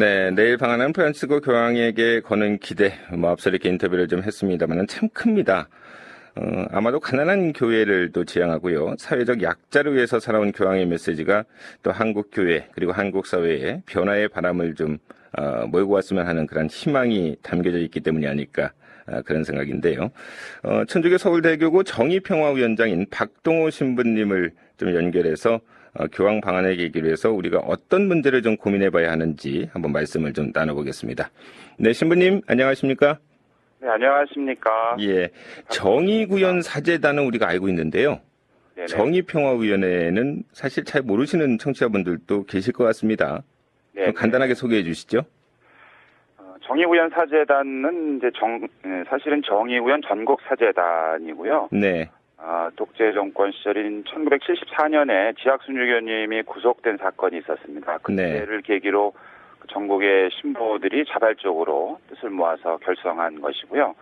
네, 내일 방한한 프란치스코 교황에게 거는 기대, 뭐 앞서 이렇게 인터뷰를 좀 했습니다만 참 큽니다. 어, 아마도 가난한 교회를 또 지향하고요. 사회적 약자를 위해서 살아온 교황의 메시지가 또 한국 교회 그리고 한국 사회에 변화의 바람을 좀 어, 몰고 왔으면 하는 그런 희망이 담겨져 있기 때문이 아닐까 아, 그런 생각인데요. 어, 천주교 서울대교구 정의평화위원장인 박동호 신부님을 좀 연결해서 어, 교황 방안을 계기로 해서 우리가 어떤 문제를 좀 고민해봐야 하는지 한번 말씀을 좀 나눠보겠습니다. 네, 신부님 안녕하십니까? 네, 안녕하십니까. 예, 정의구현 사재단은 우리가 알고 있는데요. 네네. 정의평화위원회는 사실 잘 모르시는 청취자분들도 계실 것 같습니다. 네, 좀 간단하게 소개해 주시죠. 어, 정의구현 사재단은 이제 정, 예, 사실은 정의구현 전국 사재단이고요. 네, 아, 독재 정권 시절인 1974년에 지학순 유교님이 구속된 사건이 있었습니다. 네. 그때를 계기로 그 전국의 신부들이 자발적으로 뜻을 모아서 결성한 것이고요.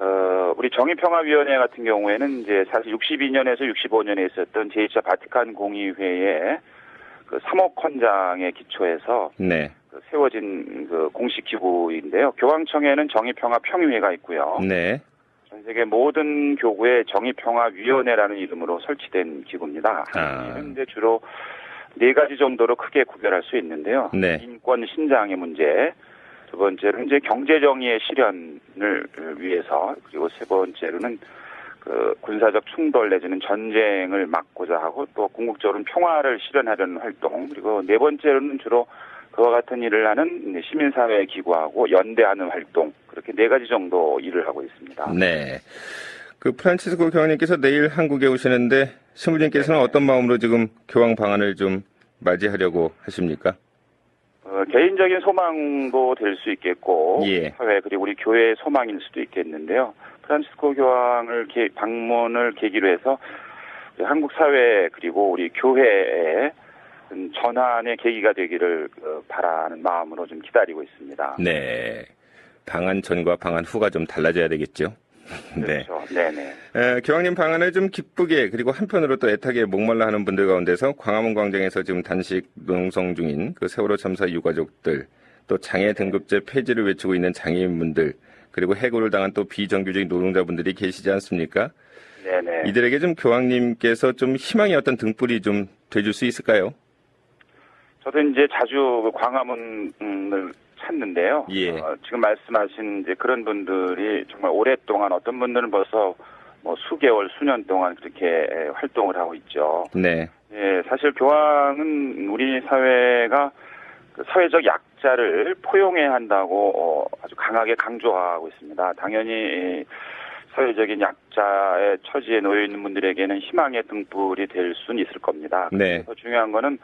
어, 우리 정의평화위원회 같은 경우에는 이제 사실 62년에서 65년에 있었던 제2차 바티칸 공의회의 그 3억 헌장에 기초해서 네, 그 세워진 그 공식 기구인데요. 교황청에는 정의평화 평의회가 있고요. 네, 전 세계 모든 교구에 정의평화위원회라는 이름으로 설치된 기구입니다. 아. 이제 주로 네 가지 정도로 크게 구별할 수 있는데요. 네. 인권 신장의 문제, 두 번째로는 이제 경제 정의의 실현을 위해서, 그리고 세 번째로는 그 군사적 충돌 내지는 전쟁을 막고자 하고 또 궁극적으로는 평화를 실현하려는 활동, 그리고 네 번째로는 주로 그와 같은 일을 하는 이제 시민사회 기구하고 연대하는 활동, 그렇게 네 가지 정도 일을 하고 있습니다. 네. 그 프란치스코 교황님께서 내일 한국에 오시는데 신부님께서는 네. 어떤 마음으로 지금 교황 방안을 좀 맞이하려고 하십니까? 어, 개인적인 소망도 될 수 있겠고 예. 사회 그리고 우리 교회의 소망일 수도 있겠는데요. 프란시스코 교황을 개- 방문을 계기로 해서 한국 사회 그리고 우리 교회의 전환의 계기가 되기를 어, 바라는 마음으로 좀 기다리고 있습니다. 네. 방안 전과 방안 후가 좀 달라져야 되겠죠. 네. 그렇죠. 네네. 에, 교황님 방안을 좀 기쁘게 그리고 한편으로 또 애타게 목말라 하는 분들 가운데서 광화문 광장에서 지금 단식 농성 중인 그 세월호 참사 유가족들 또 장애 등급제 폐지를 외치고 있는 장애인분들 그리고 해고를 당한 또 비정규직 노동자분들이 계시지 않습니까? 네네. 이들에게 좀 교황님께서 좀 희망의 어떤 등불이 좀 돼줄 수 있을까요? 저도 이제 자주 그 광화문을 찾는데요. 예. 어, 지금 말씀하신 이제 그런 분들이 정말 오랫동안 어떤 분들은 벌써 뭐 수개월, 수년 동안 그렇게 활동을 하고 있죠. 네, 예, 사실 교황은 우리 사회가 그 사회적 약자를 포용해야 한다고 어, 아주 강하게 강조하고 있습니다. 당연히 이 사회적인 약자의 처지에 놓여 있는 분들에게는 희망의 등불이 될 수는 있을 겁니다. 네. 더 중요한 거는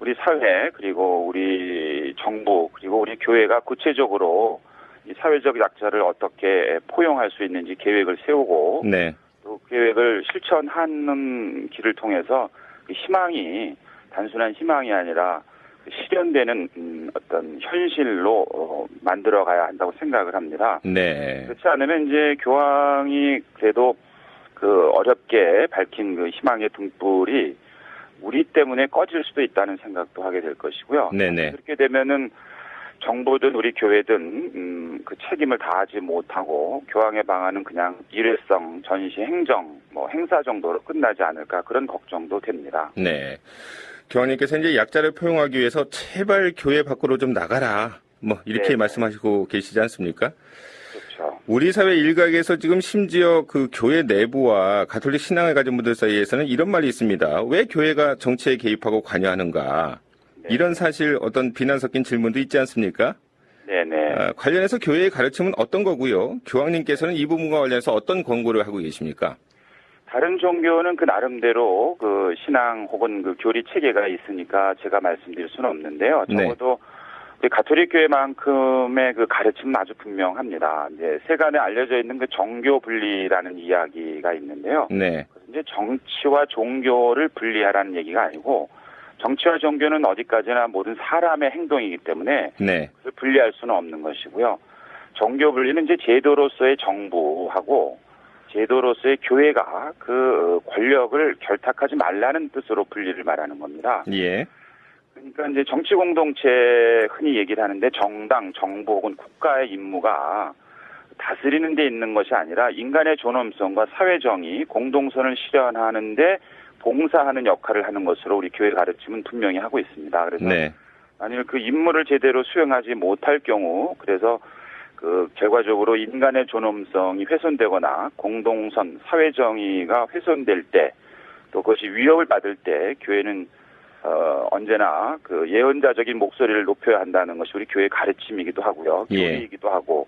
우리 사회 그리고 우리 정부 그리고 우리 교회가 구체적으로 이 사회적 약자를 어떻게 포용할 수 있는지 계획을 세우고 네, 또 계획을 실천하는 길을 통해서 그 희망이 단순한 희망이 아니라 그 실현되는 음, 어떤 현실로 어, 만들어 가야 한다고 생각을 합니다. 네, 그렇지 않으면 이제 교황이 그래도 그 어렵게 밝힌 그 희망의 등불이 우리 때문에 꺼질 수도 있다는 생각도 하게 될 것이고요. 네네. 그렇게 되면은 정부든 우리 교회든 음, 그 책임을 다하지 못하고 교황의 방안은 그냥 일회성 전시 행정 뭐 행사 정도로 끝나지 않을까 그런 걱정도 됩니다. 네. 교황님께서 이제 약자를 포용하기 위해서 제발 교회 밖으로 좀 나가라. 뭐 이렇게 네. 말씀하시고 계시지 않습니까? 그렇죠. 우리 사회 일각에서 지금 심지어 그 교회 내부와 가톨릭 신앙을 가진 분들 사이에서는 이런 말이 있습니다. 왜 교회가 정치에 개입하고 관여하는가? 네. 이런 사실 어떤 비난 섞인 질문도 있지 않습니까? 네네. 아, 관련해서 교회의 가르침은 어떤 거고요? 교황님께서는 이 부분과 관련해서 어떤 권고를 하고 계십니까? 다른 종교는 그 나름대로 그 신앙 혹은 그 교리 체계가 있으니까 제가 말씀드릴 수는 없는데요. 네. 적어도 우리 가톨릭 교회만큼의 그 가르침은 아주 분명합니다. 이제 세간에 알려져 있는 그 정교 분리라는 이야기가 있는데요. 네, 이제 정치와 종교를 분리하라는 얘기가 아니고 정치와 종교는 어디까지나 모든 사람의 행동이기 때문에 네, 그걸 분리할 수는 없는 것이고요. 종교 분리는 이제 제도로서의 정부하고 제도로서의 교회가 그 권력을 결탁하지 말라는 뜻으로 분리를 말하는 겁니다. 예. 그러니까 이제 정치 공동체 흔히 얘기를 하는데 정당, 정부 혹은 국가의 임무가 다스리는 데 있는 것이 아니라 인간의 존엄성과 사회 정의, 공동선을 실현하는데 봉사하는 역할을 하는 것으로 우리 교회 가르침은 분명히 하고 있습니다. 그래서 네. 만일 그 임무를 제대로 수행하지 못할 경우 그래서 그 결과적으로 인간의 존엄성이 훼손되거나 공동선 사회 정의가 훼손될 때 또 그것이 위협을 받을 때 교회는 어 언제나 그 예언자적인 목소리를 높여야 한다는 것이 우리 교회 가르침이기도 하고요 예. 교리이기도 하고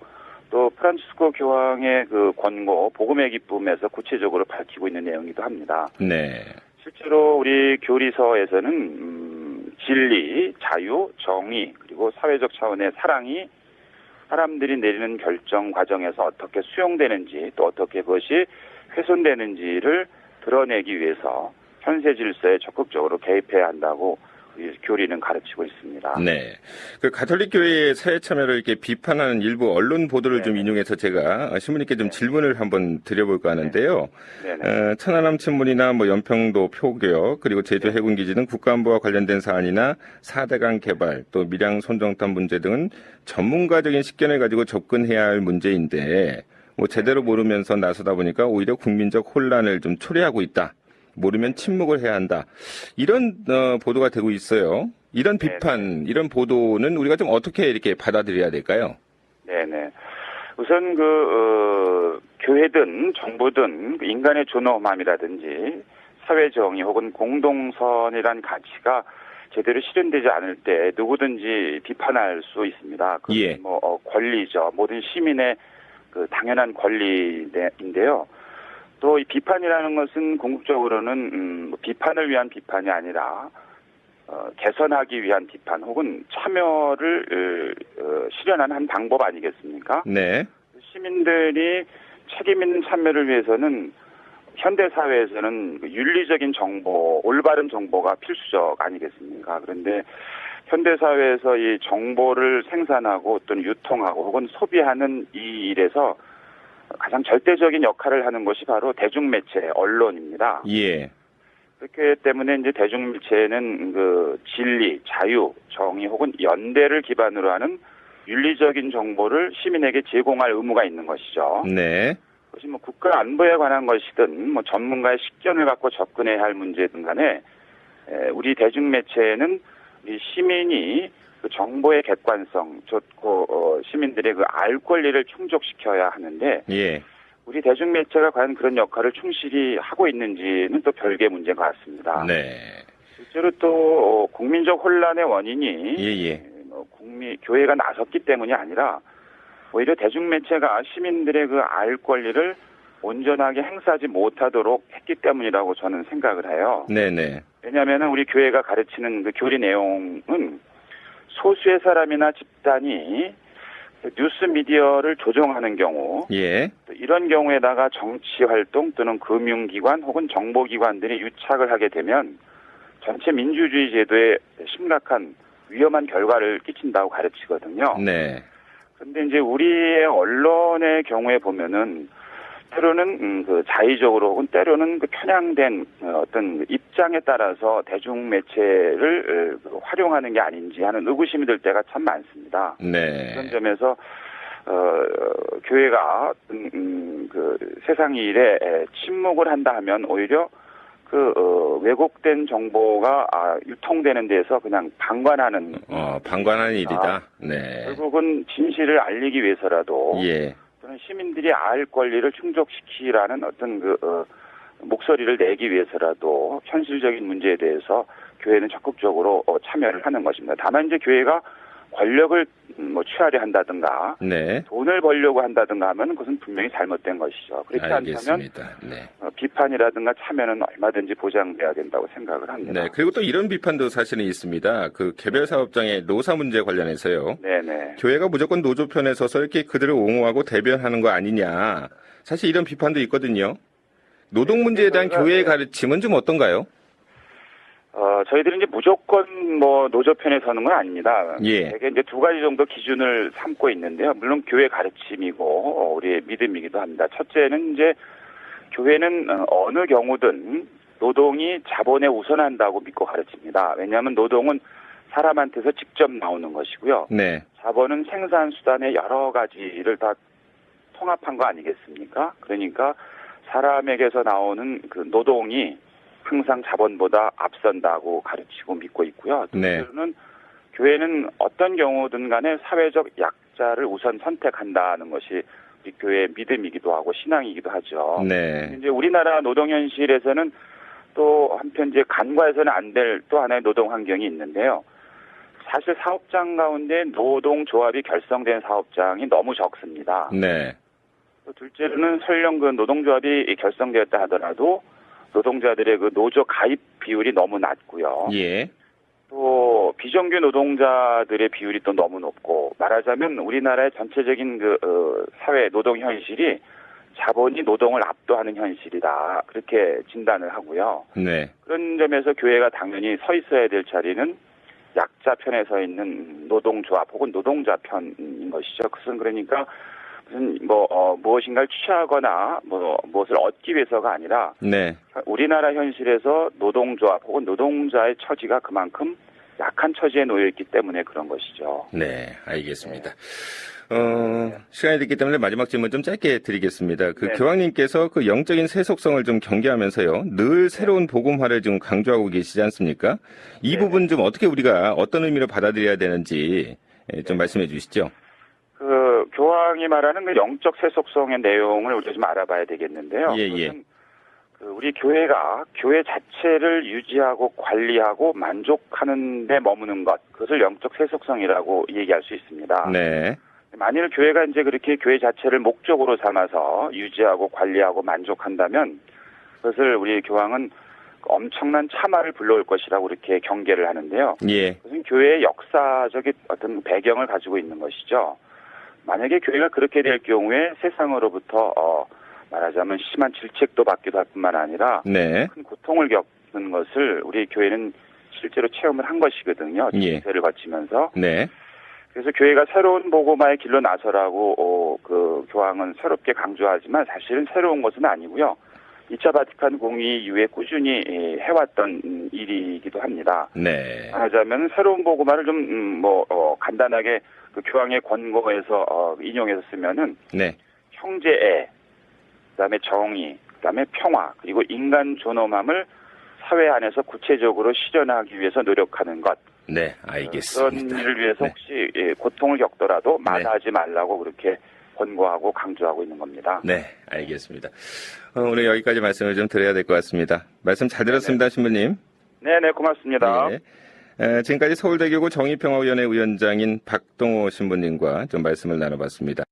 또 프란치스코 교황의 그 권고 복음의 기쁨에서 구체적으로 밝히고 있는 내용이기도 합니다. 네. 실제로 우리 교리서에서는 음, 진리, 자유, 정의 그리고 사회적 차원의 사랑이 사람들이 내리는 결정 과정에서 어떻게 수용되는지 또 어떻게 그것이 훼손되는지를 드러내기 위해서 현세 질서에 적극적으로 개입해야 한다고 교리는 가르치고 있습니다. 네. 그 가톨릭 교회의 사회 참여를 이렇게 비판하는 일부 언론 보도를 좀 네네. 인용해서 제가 신부님께 좀 질문을 한번 드려볼까 하는데요. 네네. 어, 천안함 친문이나 뭐 연평도 표교 그리고 제주 네. 해군 기지는 국가안보와 관련된 사안이나 4대강 개발 또 밀양 손정탄 문제 등은 전문가적인 식견을 가지고 접근해야 할 문제인데 뭐 제대로 모르면서 나서다 보니까 오히려 국민적 혼란을 좀 초래하고 있다. 모르면 침묵을 해야 한다. 이런 어, 보도가 되고 있어요. 이런 네, 비판, 이런 보도는 우리가 좀 어떻게 이렇게 받아들여야 될까요? 네네. 우선 그 어, 교회든 정부든 그 인간의 존엄함이라든지 사회 정의 혹은 공동선이란 가치가 제대로 실현되지 않을 때 누구든지 비판할 수 있습니다. 그 예. 뭐 어, 권리죠. 모든 시민의 그 당연한 권리인데요. 또 이 비판이라는 것은 궁극적으로는 음, 뭐 비판을 위한 비판이 아니라 어, 개선하기 위한 비판 혹은 참여를 어, 어, 실현하는 한 방법 아니겠습니까? 네. 시민들이 책임 있는 참여를 위해서는 현대 사회에서는 그 윤리적인 정보, 올바른 정보가 필수적 아니겠습니까? 그런데 현대 사회에서 이 정보를 생산하고 또는 유통하고 혹은 소비하는 이 일에서 가장 절대적인 역할을 하는 것이 바로 대중매체, 언론입니다. 예. 그렇기 때문에 이제 대중매체는 그 진리, 자유, 정의 혹은 연대를 기반으로 하는 윤리적인 정보를 시민에게 제공할 의무가 있는 것이죠. 네. 그것이 뭐 국가 안보에 관한 것이든 뭐 전문가의 식견을 갖고 접근해야 할 문제든 간에 에, 우리 대중매체는 우리 시민이 그 정보의 객관성, 좋고 어, 시민들의 그 알 권리를 충족시켜야 하는데 예. 우리 대중매체가 과연 그런 역할을 충실히 하고 있는지는 또 별개의 문제인 것 같습니다. 네. 실제로 또 어, 국민적 혼란의 원인이 예, 예. 뭐 국민 교회가 나섰기 때문이 아니라 오히려 대중매체가 시민들의 그 알 권리를 온전하게 행사하지 못하도록 했기 때문이라고 저는 생각을 해요. 네네. 왜냐하면 우리 교회가 가르치는 그 교리 내용은 소수의 사람이나 집단이 뉴스 미디어를 조종하는 경우 예. 또 이런 경우에다가 정치 활동 또는 금융기관 혹은 정보기관 들이 유착을 하게 되면 전체 민주주의 제도에 심각한 위험한 결과를 끼친다고 가르치거든요. 네. 그런데 이제 우리의 언론의 경우에 보면은 때로는 음, 그 자의적으로 혹은 때로는 그 편향된 어, 어떤 입장에 따라서 대중 매체를 어, 그 활용하는 게 아닌지 하는 의구심이 들 때가 참 많습니다. 그런 네. 점에서 어, 교회가 음, 음, 그 세상 일에 에, 침묵을 한다 하면 오히려 그 어, 왜곡된 정보가 아, 유통되는 데서 그냥 방관하는 어, 방관하는 일이다. 네. 결국은 진실을 알리기 위해서라도 예. 시민들이 알 권리를 충족시키라는 어떤 그 어, 목소리를 내기 위해서라도 현실적인 문제에 대해서 교회는 적극적으로 어, 참여를 하는 것입니다. 다만 이제 교회가 권력을 음, 뭐 취하려 한다든가 네. 돈을 벌려고 한다든가 하면 그것은 분명히 잘못된 것이죠. 그렇지 않다면. 네. 어, 비판이라든가 참여는 얼마든지 보장돼야 된다고 생각을 합니다. 네. 그리고 또 이런 비판도 사실은 있습니다. 그 개별 사업장의 노사 문제 관련해서요. 네네. 교회가 무조건 노조 편에 서서 이렇게 그들을 옹호하고 대변하는 거 아니냐. 사실 이런 비판도 있거든요. 노동 문제에 대한 교회의 네. 가르침은 좀 어떤가요? 어, 저희들은 이제 무조건 뭐 노조 편에 서는 건 아닙니다. 예. 되게 이제 두 가지 정도 기준을 삼고 있는데요. 물론 교회 가르침이고 어, 우리의 믿음이기도 합니다. 첫째는 이제 교회는 어, 어느 경우든 노동이 자본에 우선한다고 믿고 가르칩니다. 왜냐하면 노동은 사람한테서 직접 나오는 것이고요. 네. 자본은 생산 수단의 여러 가지를 다 통합한 거 아니겠습니까? 그러니까 사람에게서 나오는 그 노동이 항상 자본보다 앞선다고 가르치고 믿고 있고요. 네. 둘째로는 교회는 어떤 경우든 간에 사회적 약자를 우선 선택한다는 것이 교회의 믿음이기도 하고 신앙이기도 하죠. 네. 이제 우리나라 노동 현실에서는 또 한편 이제 간과해서는 안 될 또 하나의 노동 환경이 있는데요. 사실 사업장 가운데 노동 조합이 결성된 사업장이 너무 적습니다. 네. 또 둘째로는 설령 그 노동조합이 결성되었다 하더라도 노동자들의 그 노조 가입 비율이 너무 낮고요. 예. 또 비정규 노동자들의 비율이 또 너무 높고 말하자면 우리나라의 전체적인 그 어, 사회 노동 현실이 자본이 노동을 압도하는 현실이다 그렇게 진단을 하고요. 네. 그런 점에서 교회가 당연히 서 있어야 될 자리는 약자 편에 서 있는 노동조합 혹은 노동자 편인 것이죠. 그것은 그러니까 무슨 뭐 어, 무엇인가를 취하거나 뭐 무엇을 얻기 위해서가 아니라 네. 우리나라 현실에서 노동조합 혹은 노동자의 처지가 그만큼 약한 처지에 놓여 있기 때문에 그런 것이죠. 네, 알겠습니다. 어, 시간이 됐기 때문에 마지막 질문 좀 짧게 드리겠습니다. 그 네. 교황님께서 그 영적인 세속성을 좀 경계하면서요, 늘 새로운 복음화를 좀 강조하고 계시지 않습니까? 이 네. 부분 좀 어떻게 우리가 어떤 의미로 받아들여야 되는지 예, 좀 말씀해 주시죠. 그 교황이 말하는 그 영적 세속성의 내용을 우리가 좀 알아봐야 되겠는데요. 예, 예. 그 우리 교회가 교회 자체를 유지하고 관리하고 만족하는 데 머무는 것, 그것을 영적 세속성이라고 얘기할 수 있습니다. 네. 만일 교회가 이제 그렇게 교회 자체를 목적으로 삼아서 유지하고 관리하고 만족한다면 그것을 우리 교황은 엄청난 참화를 불러올 것이라고 이렇게 경계를 하는데요. 예. 그것은 교회의 역사적인 어떤 배경을 가지고 있는 것이죠. 만약에 교회가 그렇게 될 경우에 세상으로부터 어, 말하자면 심한 질책도 받기도 할 뿐만 아니라 네. 큰 고통을 겪는 것을 우리 교회는 실제로 체험을 한 것이거든요. 예. 진세를 거치면서 네. 그래서 교회가 새로운 복음화의 길로 나서라고 어, 그 교황은 새롭게 강조하지만 사실은 새로운 것은 아니고요. 2차 바티칸 공의 이후에 꾸준히 예, 해왔던 음, 일이기도 합니다. 네. 하자면 새로운 복음화를 좀 음, 뭐 어, 간단하게 그 교황의 권고에서 어, 인용해서 쓰면은 네. 형제애, 그다음에 정의, 그다음에 평화, 그리고 인간 존엄함을 사회 안에서 구체적으로 실현하기 위해서 노력하는 것. 네. 그런 알겠습니다. 일을 위해서 네. 혹시 예, 고통을 겪더라도 마다하지 말라고 그렇게 권고하고 강조하고 있는 겁니다. 네, 알겠습니다. 어, 오늘 여기까지 말씀을 좀 드려야 될 것 같습니다. 말씀 잘 들었습니다, 신부님. 네, 네, 고맙습니다. 네. 에, 지금까지 서울대교구 정의평화위원회 위원장인 박동호 신부님과 좀 말씀을 나눠봤습니다.